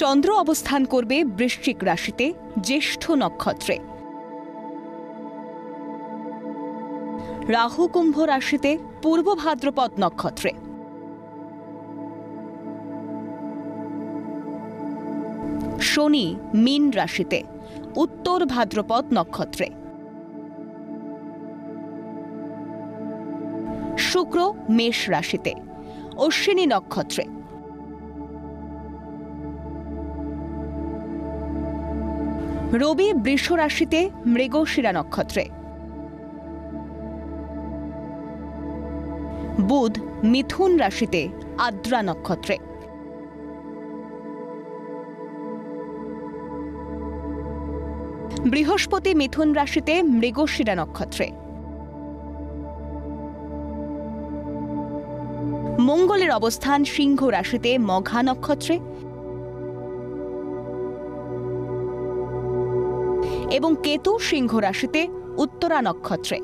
চন্দ্র অবস্থান করবে বৃশ্চিক রাশিতে জ্যেষ্ঠ নক্ষত্রে। রাহু কুম্ভ রাশিতে পূর্ব ভাদ্রপদ নক্ষত্রে। শনি মীন রাশিতে উত্তর ভাদ্রপদ নক্ষত্রে। শুক্র মেষ রাশিতে অশ্বিনী নক্ষত্রে। রবি বৃষ রাশিতে মৃগশিরা নক্ষত্রে। বুধ মিথুন রাশিতে আদ্রা নক্ষত্রে। বৃহস্পতি মিথুন রাশিতে মৃগশিরা নক্ষত্রে। মঙ্গলের অবস্থান সিংহ রাশিতে মঘা নক্ষত্রে। এবং কেতু সিংহ রাশিতে উত্তরা নক্ষত্রে।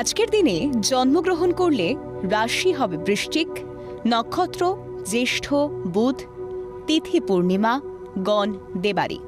আজকের দিনে জন্মগ্রহণ করলে রাশি হবে বৃশ্চিক, নক্ষত্র, জ্যেষ্ঠ, বুধ, তিথি পূর্ণিমা, গণ, দেবারী।